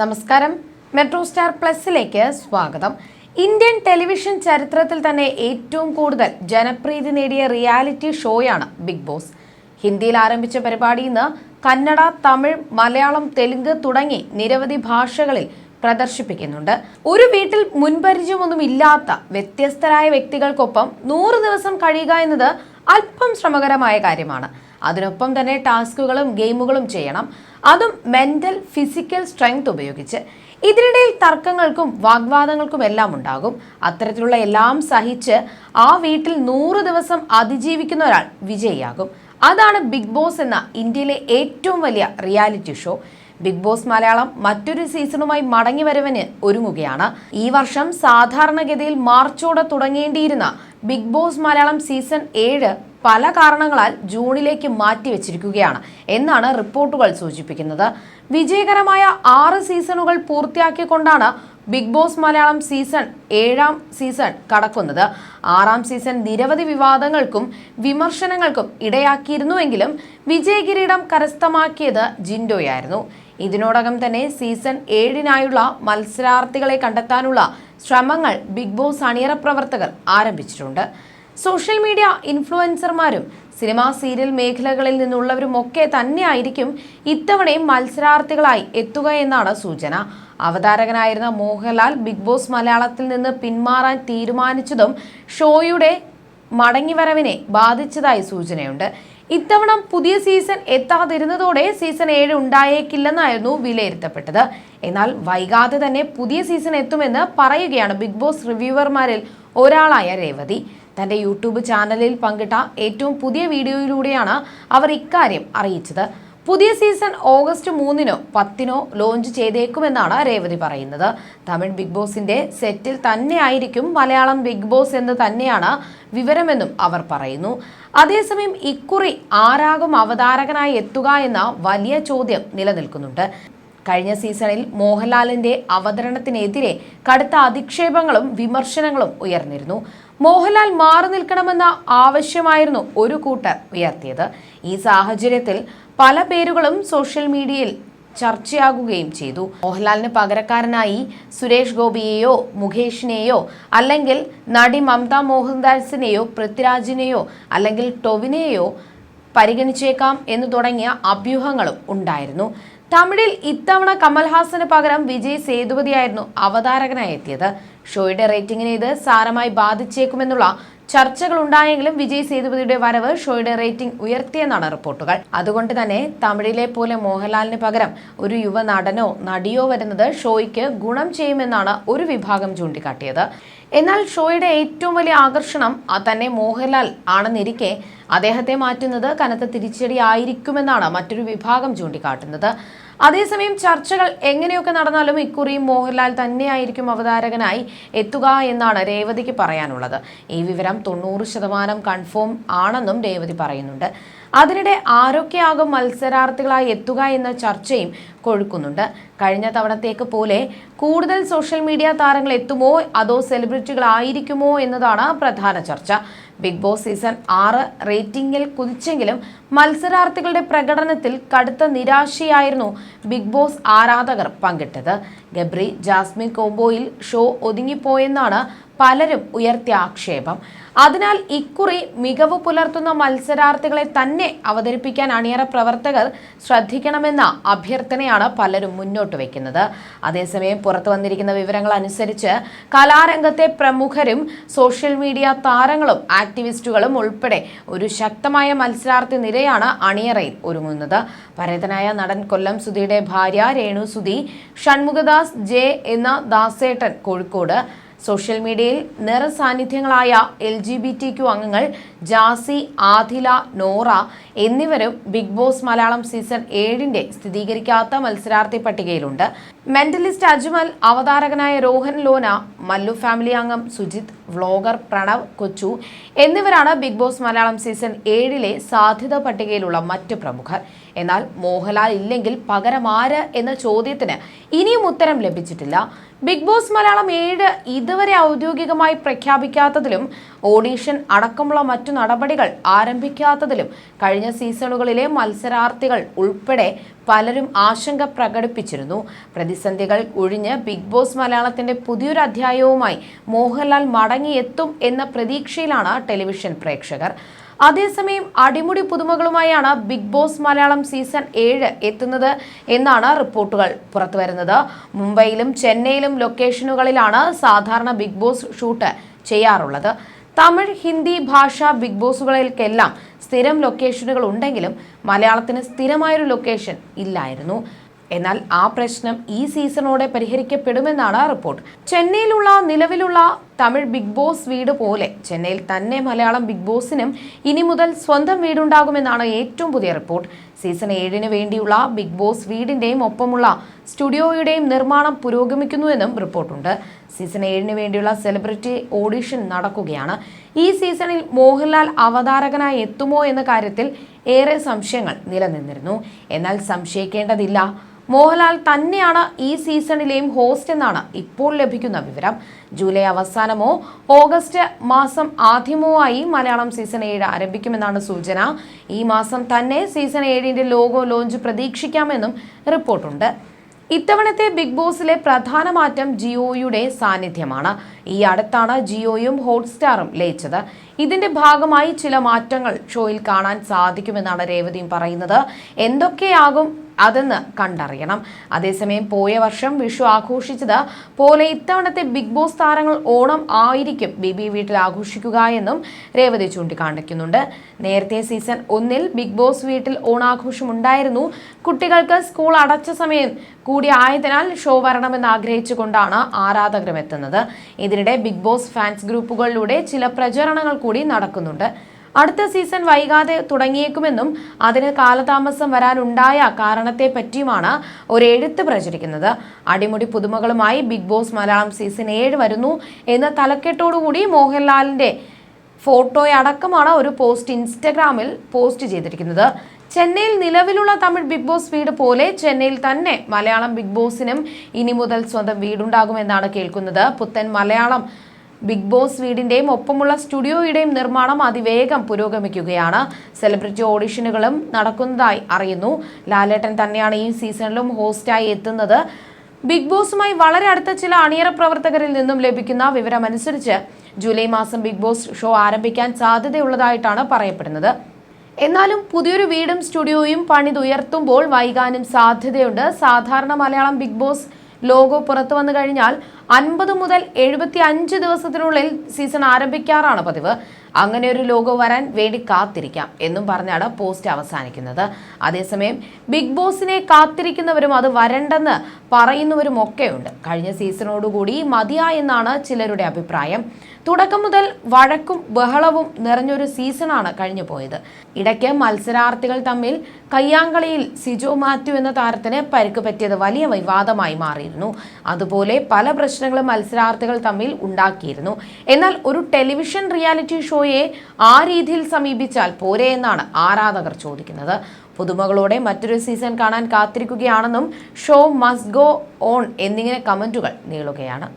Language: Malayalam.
നമസ്കാരം. മെട്രോ സ്റ്റാർ പ്ലസിലേക്ക് സ്വാഗതം. ഇന്ത്യൻ ടെലിവിഷൻ ചരിത്രത്തിൽ തന്നെ ഏറ്റവും കൂടുതൽ ജനപ്രീതി നേടിയ റിയാലിറ്റി ഷോയാണ് ബിഗ് ബോസ്. ഹിന്ദിയിൽ ആരംഭിച്ച പരിപാടി ഇന്ന് കന്നഡ തമിഴ് മലയാളം തെലുങ്ക് തുടങ്ങി നിരവധി ഭാഷകളിൽ പ്രദർശിപ്പിക്കുന്നുണ്ട്. ഒരു വീട്ടിൽ മുൻപരിചയമൊന്നും ഇല്ലാത്ത വ്യത്യസ്തരായ വ്യക്തികൾക്കൊപ്പം നൂറ് ദിവസം കഴിയുക എന്നത് അല്പം ശ്രമകരമായ കാര്യമാണ്. അതിനൊപ്പം തന്നെ ടാസ്കുകളും ഗെയിമുകളും ചെയ്യണം. അതും മെന്റൽ ഫിസിക്കൽ സ്ട്രെങ്ത് ഉപയോഗിച്ച്. ഇതിനിടയിൽ തർക്കങ്ങൾക്കും വാഗ്വാദങ്ങൾക്കും എല്ലാം ഉണ്ടാകും. അത്തരത്തിലുള്ള എല്ലാം സഹിച്ച് ആ വീട്ടിൽ നൂറ് ദിവസം അതിജീവിക്കുന്ന ഒരാൾ വിജയിയാകും. അതാണ് ബിഗ് ബോസ് എന്ന ഇന്ത്യയിലെ ഏറ്റവും വലിയ reality show. Bigg Boss Malayalam മറ്റൊരു സീസണുമായി മടങ്ങി വരവിന് ഒരുങ്ങുകയാണ്. ഈ വർഷം സാധാരണഗതിയിൽ മാർച്ചോടെ തുടങ്ങേണ്ടിയിരുന്ന ബിഗ് ബോസ് മലയാളം സീസൺ ഏഴ് പല കാരണങ്ങളാൽ ജൂണിലേക്ക് മാറ്റിവെച്ചിരിക്കുകയാണ് എന്നാണ് റിപ്പോർട്ടുകൾ സൂചിപ്പിക്കുന്നത്. വിജയകരമായ ആറ് സീസണുകൾ പൂർത്തിയാക്കിക്കൊണ്ടാണ് ബിഗ് ബോസ് മലയാളം സീസൺ ഏഴാം സീസൺ കടക്കുന്നത്. ആറാം സീസൺ നിരവധി വിവാദങ്ങൾക്കും വിമർശനങ്ങൾക്കും ഇടയാക്കിയിരുന്നുവെങ്കിലും വിജയകിരീടം കരസ്ഥമാക്കിയത് ജിൻഡോയായിരുന്നു. ഇതിനോടകം തന്നെ സീസൺ ഏഴിനായുള്ള മത്സരാർത്ഥികളെ കണ്ടെത്താനുള്ള ശ്രമങ്ങൾ ബിഗ് ബോസ് അണിയറ പ്രവർത്തകർ ആരംഭിച്ചിട്ടുണ്ട്. സോഷ്യൽ മീഡിയ ഇൻഫ്ലുവൻസർമാരും സിനിമാ സീരിയൽ മേഖലകളിൽ നിന്നുള്ളവരും ഒക്കെ തന്നെയായിരിക്കും ഇത്തവണയും മത്സരാർത്ഥികളായി എത്തുക എന്നാണ് സൂചന. അവതാരകനായിരുന്ന മോഹൻലാൽ ബിഗ് ബോസ് മലയാളത്തിൽ നിന്ന് പിന്മാറാൻ തീരുമാനിച്ചതും ഷോയുടെ മടങ്ങിവരവിനെ ബാധിച്ചതായി സൂചനയുണ്ട്. ഇത്തവണ പുതിയ സീസൺ എത്താതിരുന്നതോടെ സീസൺ ഏഴ് ഉണ്ടായേക്കില്ലെന്നായിരുന്നു വിലയിരുത്തപ്പെട്ടത്. എന്നാൽ വൈകാതെ തന്നെ പുതിയ സീസൺ എത്തുമെന്ന് പറയുകയാണ് ബിഗ് ബോസ് റിവ്യൂവർമാരിൽ ഒരാളായ രേവതി. തന്റെ യൂട്യൂബ് ചാനലിൽ പങ്കിട്ട ഏറ്റവും പുതിയ വീഡിയോയിലൂടെയാണ് അവർ ഇക്കാര്യം അറിയിച്ചത്. പുതിയ സീസൺ ഓഗസ്റ്റ് മൂന്നിനോ പത്തിനോ ലോഞ്ച് ചെയ്തേക്കുമെന്നാണ് രേവതി പറയുന്നത്. തമിഴ് ബിഗ് ബോസിന്റെ സെറ്റിൽ തന്നെയായിരിക്കും മലയാളം ബിഗ് ബോസ് എന്ന് തന്നെയാണ് വിവരമെന്നും അവർ പറയുന്നു. അതേസമയം ഇക്കുറി ആരാകും അവതാരകനായി എത്തുക എന്ന വലിയ ചോദ്യം നിലനിൽക്കുന്നുണ്ട്. കഴിഞ്ഞ സീസണിൽ മോഹൻലാലിന്റെ അവതരണത്തിനെതിരെ കടുത്ത അധിക്ഷേപങ്ങളും വിമർശനങ്ങളും ഉയർന്നിരുന്നു. മോഹൻലാൽ മാറി നിൽക്കണമെന്ന ആവശ്യമായിരുന്നു ഒരു കൂട്ടർ ഉയർത്തിയത്. ഈ സാഹചര്യത്തിൽ പല പേരുകളും സോഷ്യൽ മീഡിയയിൽ ചർച്ചയാകുകയും ചെയ്തു. മോഹൻലാലിന് പകരക്കാരനായി സുരേഷ് ഗോപിയെയോ മുകേഷിനെയോ അല്ലെങ്കിൽ നടി മമത മോഹൻദാസിനെയോ പൃഥ്വിരാജിനെയോ അല്ലെങ്കിൽ ടൊവിനെയോ പരിഗണിച്ചേക്കാം എന്ന് തുടങ്ങിയ അഭ്യൂഹങ്ങളും ഉണ്ടായിരുന്നു. തമിഴിൽ ഇത്തവണ കമൽഹാസന് പകരം വിജയ് സേതുപതിയായിരുന്നു അവതാരകനായി എത്തിയത്. ഷോയുടെ റേറ്റിംഗിനെ ഇത് സാരമായി ബാധിച്ചേക്കുമെന്നുള്ള ചർച്ചകൾ ഉണ്ടായെങ്കിലും വിജയ് സേതുപതിയുടെ വരവ് ഷോയുടെ റേറ്റിംഗ് ഉയർത്തിയെന്നാണ് റിപ്പോർട്ടുകൾ. അതുകൊണ്ട് തന്നെ തമിഴിലെ പോലെ മോഹൻലാലിന് പകരം ഒരു യുവ നടനോ നടിയോ വരുന്നത് ഷോയ്ക്ക് ഗുണം ചെയ്യുമെന്നാണ് ഒരു വിഭാഗം ചൂണ്ടിക്കാട്ടിയത്. എന്നാൽ ഷോയുടെ ഏറ്റവും വലിയ ആകർഷണം തന്നെ മോഹൻലാൽ ആണെന്നിരിക്കെ അദ്ദേഹത്തെ മാറ്റുന്നത് കനത്ത തിരിച്ചടി ആയിരിക്കുമെന്നാണ് മറ്റൊരു വിഭാഗം ചൂണ്ടിക്കാട്ടുന്നത്. അതേസമയം ചർച്ചകൾ എങ്ങനെയൊക്കെ നടന്നാലും ഇക്കുറിയും മോഹൻലാൽ തന്നെയായിരിക്കും അവതാരകനായി എത്തുക എന്നാണ് രേവതിക്ക് പറയാനുള്ളത്. ഈ വിവരം തൊണ്ണൂറ് ശതമാനം കൺഫേം ആണെന്നും രേവതി പറയുന്നുണ്ട്. അതിനിടെ ആരൊക്കെയാകും മത്സരാർത്ഥികളായി എത്തുക എന്ന ചർച്ചയും കൊഴുക്കുന്നുണ്ട്. കഴിഞ്ഞ തവണത്തേക്ക് പോലെ കൂടുതൽ സോഷ്യൽ മീഡിയ താരങ്ങൾ എത്തുമോ? അതോ സെലിബ്രിറ്റികളായിരിക്കുമോ എന്നതാണ് പ്രധാന ചർച്ച. ബിഗ് ബോസ് സീസൺ ആറ് റേറ്റിംഗിൽ കുതിച്ചെങ്കിലും മത്സരാർത്ഥികളുടെ പ്രകടനത്തിൽ കടുത്ത നിരാശയായിരുന്നു ബിഗ് ബോസ് ആരാധകർ പങ്കിട്ടത്. ഗബ്രി ജാസ്മിൻ കോംബോയിൽ ഷോ ഒതുങ്ങിപ്പോയെന്നാണ് പലരും ഉയർത്തിയ ആക്ഷേപം. അതിനാൽ ഇക്കുറി മികവ് പുലർത്തുന്ന മത്സരാർത്ഥികളെ തന്നെ അവതരിപ്പിക്കാൻ അണിയറ പ്രവർത്തകർ ശ്രദ്ധിക്കണമെന്ന അഭ്യർത്ഥനയാണ് പലരും മുന്നോട്ട് വയ്ക്കുന്നത് അതേസമയം പുറത്തു വന്നിരിക്കുന്ന വിവരങ്ങൾ അനുസരിച്ച് കലാരംഗത്തെ പ്രമുഖരും സോഷ്യൽ മീഡിയ താരങ്ങളും ആക്ടിവിസ്റ്റുകളും ഉൾപ്പെടെ ഒരു ശക്തമായ മത്സരാർത്ഥി നിരയാണ് അണിയറയിൽ ഒരുങ്ങുന്നത്. പരേതനായ നടൻ കൊല്ലം സുധിയുടെ ഭാര്യ രേണു സുധി ഷൺമുഖദാസ് ജെ എന്ന ദാസേട്ടൻ കോഴിക്കോട് സോഷ്യൽ മീഡിയയിൽ നിറസാന്നിധ്യങ്ങളായ L G B T Q അംഗങ്ങൾ ജാസി ആദില നോറ എന്നിവരും ബിഗ് ബോസ് മലയാളം സീസൺ ഏഴിന്റെ സ്ഥിരീകരിക്കാത്ത മത്സരാർത്ഥി പട്ടികയിലുണ്ട്. മെന്റലിസ്റ്റ് അജ്മൽ അവതാരകനായ രോഹൻ ലോന മല്ലു ഫാമിലി അംഗം സുജിത് വ്ളോഗർ പ്രണവ് കൊച്ചു എന്നിവരാണ് ബിഗ് ബോസ് മലയാളം സീസൺ ഏഴിലെ സാധ്യത പട്ടികയിലുള്ള മറ്റ് പ്രമുഖർ. എന്നാൽ മോഹൻലാൽ ഇല്ലെങ്കിൽ പകരം ആര് എന്ന ചോദ്യത്തിന് ഇനിയും ഉത്തരം ലഭിച്ചിട്ടില്ല. ബിഗ് ബോസ് മലയാളം ഏഴ് ഇതുവരെ ഔദ്യോഗികമായി പ്രഖ്യാപിക്കാത്തതിലും ഓഡീഷൻ അടക്കമുള്ള മറ്റു നടപടികൾ ആരംഭിക്കാത്തതിലും കഴിഞ്ഞ സീസണുകളിലെ മത്സരാർത്ഥികൾ ഉൾപ്പെടെ പലരും ആശങ്ക പ്രകടിപ്പിച്ചിരുന്നു. പ്രതിസന്ധികൾ ഒഴിഞ്ഞ് ബിഗ് ബോസ് മലയാളത്തിന്റെ പുതിയൊരു അധ്യായവുമായി മോഹൻലാൽ മടങ്ങിയെത്തും എന്ന പ്രതീക്ഷയിലാണ് ടെലിവിഷൻ പ്രേക്ഷകർ. അതേസമയം അടിമുടി പുതുമകളുമായാണ് ബിഗ് ബോസ് മലയാളം സീസൺ ഏഴ് എത്തുന്നത് എന്നാണ് റിപ്പോർട്ടുകൾ പുറത്തുവരുന്നത്. മുംബൈയിലും ചെന്നൈയിലും ലൊക്കേഷനുകളിലാണ് സാധാരണ ബിഗ് ബോസ് ഷൂട്ട് ചെയ്യാറുള്ളത്. തമിഴ് ഹിന്ദി ഭാഷ ബിഗ് ബോസുകളിലേക്കെല്ലാം സ്ഥിരം ലൊക്കേഷനുകൾ ഉണ്ടെങ്കിലും മലയാളത്തിന് സ്ഥിരമായൊരു ലൊക്കേഷൻ ഇല്ലായിരുന്നു. എന്നാൽ ആ പ്രശ്നം ഈ സീസണോടെ പരിഹരിക്കപ്പെടുമെന്നാണ് റിപ്പോർട്ട് ചെന്നൈയിലുള്ള നിലവിലുള്ള തമിഴ് ബിഗ് ബോസ് വീട് പോലെ. ചെന്നൈയിൽ തന്നെ മലയാളം ബിഗ് ബോസിനും ഇനി മുതൽ സ്വന്തം വീടുണ്ടാകുമെന്നാണ് ഏറ്റവും പുതിയ റിപ്പോർട്ട്. സീസൺ ഏഴിന് വേണ്ടിയുള്ള ബിഗ് ബോസ് വീടിന്റെയും ഒപ്പമുള്ള സ്റ്റുഡിയോയുടെയും നിർമ്മാണം പുരോഗമിക്കുന്നുവെന്നും റിപ്പോർട്ടുണ്ട്. സീസൺ ഏഴിന് വേണ്ടിയുള്ള സെലിബ്രിറ്റി ഓഡിഷൻ നടക്കുകയാണ്. ഈ സീസണിൽ മോഹൻലാൽ അവതാരകനായി എത്തുമോ എന്ന കാര്യത്തിൽ ഏറെ സംശയങ്ങൾ നിലനിന്നിരുന്നു. എന്നാൽ സംശയിക്കേണ്ടതില്ല. മോഹൻലാൽ തന്നെയാണ് ഈ സീസണിലെയും ഹോസ്റ്റ് എന്നാണ് ഇപ്പോൾ ലഭിക്കുന്ന വിവരം. ജൂലൈ അവസാനമോ ഓഗസ്റ്റ് മാസം ആദ്യമോ ആയി മലയാളം സീസൺ ഏഴ് ആരംഭിക്കുമെന്നാണ് സൂചന. ഈ മാസം തന്നെ സീസൺ ഏഴിന്റെ ലോഗോ ലോഞ്ച് പ്രതീക്ഷിക്കാമെന്നും റിപ്പോർട്ടുണ്ട്. ഇത്തവണത്തെ ബിഗ് ബോസിലെ പ്രധാന മാറ്റം ജിയോയുടെ സാന്നിധ്യമാണ്. ഈ അടുത്താണ് ജിയോയും ഹോട്ട്സ്റ്റാറും ലയിച്ചത്. ഇതിന്റെ ഭാഗമായി ചില മാറ്റങ്ങൾ ഷോയിൽ കാണാൻ സാധിക്കുമെന്നാണ് രേവതിയും പറയുന്നത്. എന്തൊക്കെയാകും അതെന്ന് കണ്ടറിയണം. അതേസമയം പോയ വർഷം വിഷു ആഘോഷിച്ചത് പോലെ ഇത്തവണത്തെ ബിഗ് ബോസ് താരങ്ങൾ ഓണം ആയിരിക്കും ബിബി വീട്ടിൽ ആഘോഷിക്കുക എന്നും രേവതി ചൂണ്ടിക്കാണിക്കുന്നുണ്ട്. നേരത്തെ സീസൺ ഒന്നിൽ ബിഗ് ബോസ് വീട്ടിൽ ഓണാഘോഷം ഉണ്ടായിരുന്നു. കുട്ടികൾക്ക് സ്കൂൾ അടച്ച സമയം കൂടി ആയതിനാൽ ഷോ വരണമെന്ന് ആഗ്രഹിച്ചുകൊണ്ടാണ് ആരാധകരും എത്തുന്നത് ഇതിനിടെ ബിഗ് ബോസ് ഫാൻസ് ഗ്രൂപ്പുകളിലൂടെ ചില പ്രചരണങ്ങൾ കൂടി നടക്കുന്നുണ്ട്. അടുത്ത സീസൺ വൈകാതെ തുടങ്ങിയേക്കുമെന്നും അതിന് കാലതാമസം വരാനുണ്ടായ കാരണത്തെ പറ്റിയുമാണ് ഒരു എഴുത്ത് പ്രചരിക്കുന്നത്. അടിമുടി പുതുമകളുമായി ബിഗ് ബോസ് മലയാളം സീസൺ ഏഴ് വരുന്നു എന്ന തലക്കെട്ടോടുകൂടി മോഹൻലാലിന്റെ ഫോട്ടോയടക്കമാണ് ഒരു പോസ്റ്റ് ഇൻസ്റ്റഗ്രാമിൽ പോസ്റ്റ് ചെയ്തിരിക്കുന്നത്. ചെന്നൈയിൽ നിലവിലുള്ള തമിഴ് ബിഗ് ബോസ് വീട് പോലെ ചെന്നൈയിൽ തന്നെ മലയാളം ബിഗ് ബോസിനും ഇനി മുതൽ സ്വന്തം വീടുണ്ടാകുമെന്നാണ് കേൾക്കുന്നത്. പുത്തൻ മലയാളം ബിഗ് ബോസ് വീടിന്റെയും ഒപ്പമുള്ള സ്റ്റുഡിയോയുടെയും നിർമ്മാണം അതിവേഗം പുരോഗമിക്കുകയാണ്. സെലിബ്രിറ്റി ഓഡിഷനുകളും നടക്കുന്നതായി അറിയുന്നു. ലാലേട്ടൻ തന്നെയാണ് ഈ സീസണിലും ഹോസ്റ്റായി എത്തുന്നത്. ബിഗ് ബോസുമായി വളരെ അടുത്ത ചില അണിയറ പ്രവർത്തകരിൽ നിന്നും ലഭിക്കുന്ന വിവരമനുസരിച്ച് ജൂലൈ മാസം ബിഗ് ബോസ് ഷോ ആരംഭിക്കാൻ സാധ്യതയുള്ളതായിട്ടാണ് പറയപ്പെടുന്നത്. എന്നാലും പുതിയൊരു വീടും സ്റ്റുഡിയോയും പണിതുയർത്തുമ്പോൾ വൈകാനും സാധ്യതയുണ്ട്. സാധാരണ മലയാളം ബിഗ് ബോസ് ലോഗോ പുറത്തു വന്നു കഴിഞ്ഞാൽ അൻപത് മുതൽ എഴുപത്തി അഞ്ച് ദിവസത്തിനുള്ളിൽ സീസൺ ആരംഭിക്കാറാണ് പതിവ്. അങ്ങനെ ഒരു ലോഗോ വരാൻ വേണ്ടി കാത്തിരിക്കാം എന്നും പറഞ്ഞാണ് പോസ്റ്റ് അവസാനിക്കുന്നത്. അതേസമയം ബിഗ് ബോസിനെ കാത്തിരിക്കുന്നവരും അത് വരണ്ടെന്ന് പറയുന്നവരും ഒക്കെയുണ്ട്. കഴിഞ്ഞ സീസണോടുകൂടി മതിയായെന്നാണ് ചിലരുടെ അഭിപ്രായം. തുടക്കം മുതൽ വഴക്കും ബഹളവും നിറഞ്ഞൊരു സീസണാണ് കഴിഞ്ഞു പോയത്. ഇടയ്ക്ക് മത്സരാർത്ഥികൾ തമ്മിൽ കയ്യാങ്കളിയിൽ സിജോ മാത്യു എന്ന താരത്തിന് പരിക്ക് പറ്റിയത് വലിയ വിവാദമായി മാറിയിരുന്നു. അതുപോലെ പല പ്രശ്നങ്ങളും മത്സരാർത്ഥികൾ തമ്മിൽ ഉണ്ടാക്കിയിരുന്നു. എന്നാൽ ഒരു ടെലിവിഷൻ റിയാലിറ്റി ഷോയെ ആ രീതിയിൽ സമീപിച്ചാൽ പോരെ എന്നാണ് ആരാധകർ ചോദിക്കുന്നത്. പുതുമകളോടെ മറ്റൊരു സീസൺ കാണാൻ കാത്തിരിക്കുകയാണെന്നും ഷോ മസ്റ്റ് ഗോ ഓൺ എന്നിങ്ങനെ കമന്റുകൾ നീളുകയാണ്.